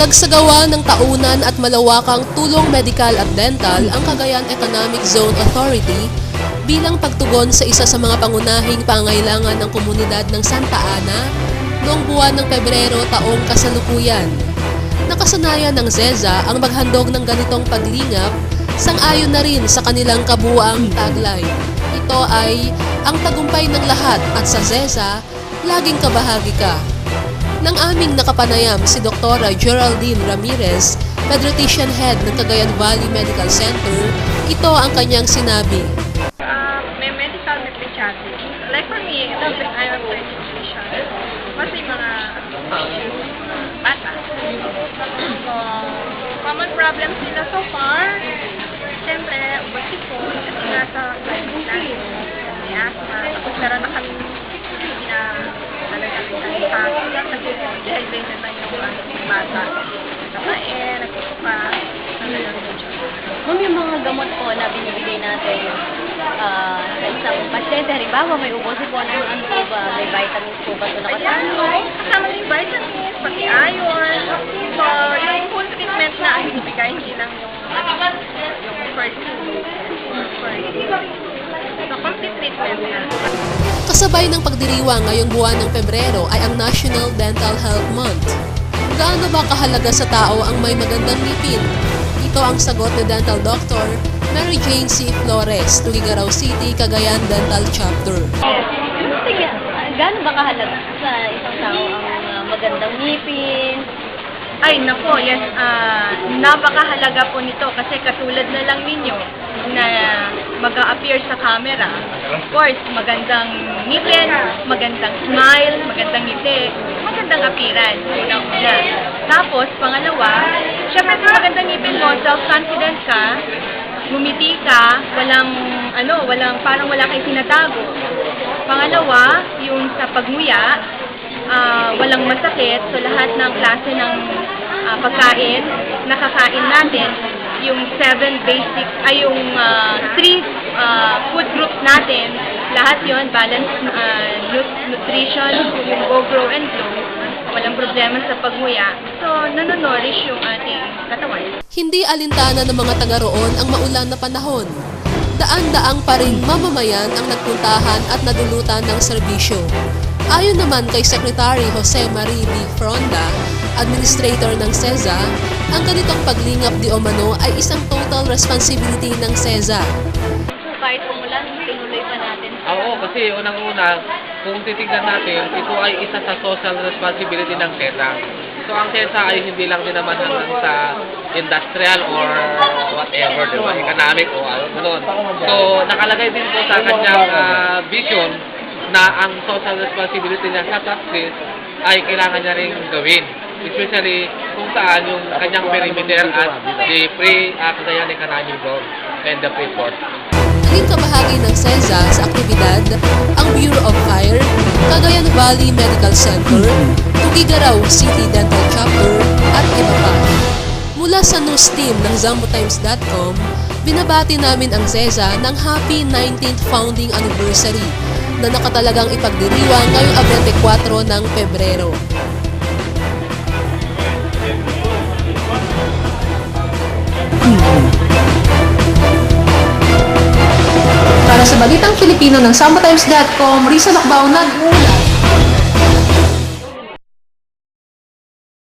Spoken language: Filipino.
Nagsagawa ng taunan at malawakang tulong medikal at dental ang Cagayan Economic Zone Authority bilang pagtugon sa isa sa mga pangunahing pangailangan ng komunidad ng Santa Ana noong buwan ng Pebrero taong kasalukuyan. Nakasanayan ng ZEZA ang maghandog ng ganitong paglingap sang-ayon na rin sa kanilang kabuang tagline. Ito ay ang tagumpay ng lahat at sa ZEZA, laging kabahagi ka. Nang aming nakapanayam si Dr. Geraldine Ramirez, Pediatrician Head ng Cagayan Valley Medical Center, ito ang kanyang sinabi. Uh, may medical pediatric. Like for me, ito, I am a pediatrician. May mga bata. So, common problems nila so far, siyempre, ubasipon, kasi nasa lifestyle. May asthma, tapos meron na kami na talagang sa kasi dehydrated na yung ating bata. Nakain, nagsusuka, talagang medyo. Kung yung mga gamot po na binibigay natin ah, sa isang pasyente, halimbawa may ubusin po ng ano po ba, may vitamins po ba ito Ayan, nakasama? Kasama yung vitamins, pati iron. So, yung full treatment na ang binibigay, hindi lang yung, yung first. So, complete treatment na. Kasabay ng pagdiriwang ngayong buwan ng Pebrero ay ang National Dental Health Month. Gaano ba kahalaga sa tao ang may magandang ngipin? Ito ang sagot ni Dental Doctor Mary Jane C. Flores, Tugigaraw City, Cagayan Dental Chapter. Gaano ba kahalaga sa isang tao ang ah, magandang ngipin? Ay, nako, yes, ah, napakahalaga po nito kasi katulad na lang ninyo na mag appear sa camera. Of course, magandang ngipin, magandang smile, magandang ngiti, magandang appearance. Una-una. Tapos, pangalawa, syempre kung magandang ngipin mo, self-confident ka, ngumiti ka, walang, ano, walang, parang wala kang tinatago. Pangalawa, yung sa pagmuya, ah, walang masakit. So lahat ng klase ng ah, pagkain, nakakain natin, yung seven basic, ay yung ah, three ah, food groups natin, lahat yon balanced nu- nutrition, yung go, grow, and glow. Walang problema sa pagmuya. So, nanonourish yung ating katawan. Hindi alintana ng mga taga roon ang maulan na panahon. Daan-daang pa rin mamamayan ang nagpuntahan at nadulutan ng serbisyo. Ayon naman kay Secretary Jose Marie B. Fronda, Administrator ng CEZA, ang ganitong paglingap di Omano ay isang total responsibility ng CEZA. So kahit tinuloy pa natin. Ah, Oo, kasi unang-una, kung titignan natin, ito ay isa sa social responsibility ng TESA. So ang TESA ay hindi lang din naman hanggang sa industrial or whatever, di ba? economic o ano. So nakalagay din po sa kanyang ah, vision na ang social responsibility niya sa taxes ay kailangan niya rin gawin. Especially kung saan yung kanyang perimeter at the pre-Cagayan Economic Zone and the pre-port. Naging kabahagi ng CEZA sa aktibidad ang Bureau of Fire, Cagayan Valley Medical Center, Tugigaraw City Dental Chapter, at iba pa. Mula sa news team ng ZamboTimes.com, binabati namin ang CEZA ng happy 19th founding anniversary na nakatalagang ipagdiriwang ngayong 24 ng Pebrero. Balitang Filipino ng SamboTimes.com, Risa Lakbao nag-uulat.